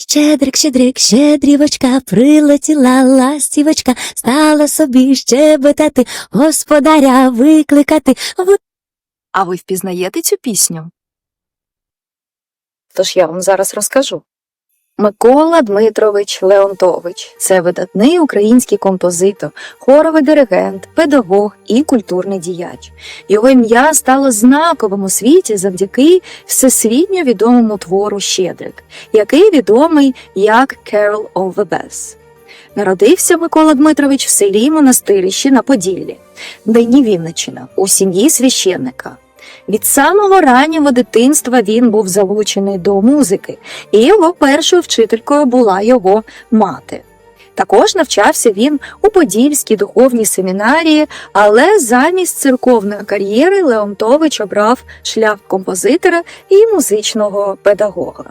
Щедрик, щедрик, щедрівочка, прилетіла ластівочка, стала собі щебетати, господаря викликати. В А ви впізнаєте цю пісню? Тож я вам зараз розкажу. Микола Дмитрович Леонтович це видатний український композитор, хоровий диригент, педагог і культурний діяч. Його ім'я стало знаковим у світі завдяки всесвітньо відомому твору Щедрик, який відомий як Carol of the Bells. Народився Микола Дмитрович в селі Монастирищі на Поділлі, нині Вінниччина, у сім'ї священника. Від самого раннього дитинства він був залучений до музики, і його першою вчителькою була його мати. Також навчався він у Подільській духовній семінарії, але замість церковної кар'єри Леонтович обрав шлях композитора і музичного педагога.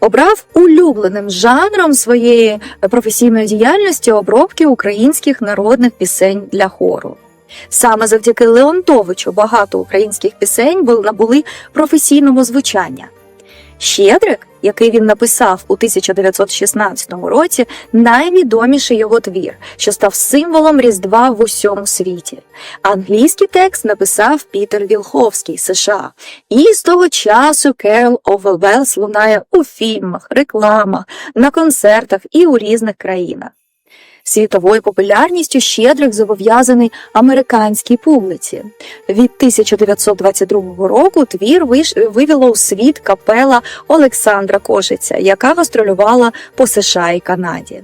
Обрав улюбленим жанром своєї професійної діяльності обробки українських народних пісень для хору. Саме завдяки Леонтовичу багато українських пісень набули професійного звучання. Щедрик, який він написав у 1916 році, найвідоміший його твір, що став символом Різдва в усьому світі. Англійський текст написав Пітер Вілховський, США, і з того часу Carol of лунає у фільмах, рекламах, на концертах і у різних країнах. Світовою популярністю Щедрик зобов'язаний американській публіці. Від 1922 року твір виш- вивела у світ капела Олександра Кошиця, яка гастролювала по США і Канаді.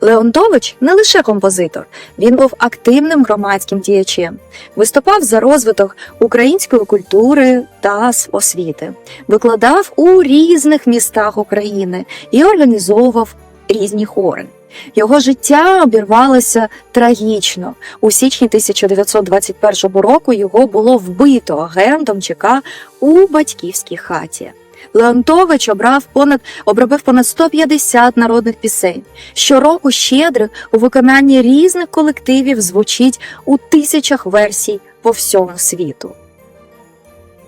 Леонтович не лише композитор, він був активним громадським діячем, виступав за розвиток української культури та освіти, викладав у різних містах України і організовував різні хори. Його життя обірвалося трагічно. У січні 1921 року його було вбито агентом ЧК у батьківській хаті. Леонтович обрав понад обробив понад 150 народних пісень. Щороку щедрих у виконанні різних колективів звучить у тисячах версій по всьому світу.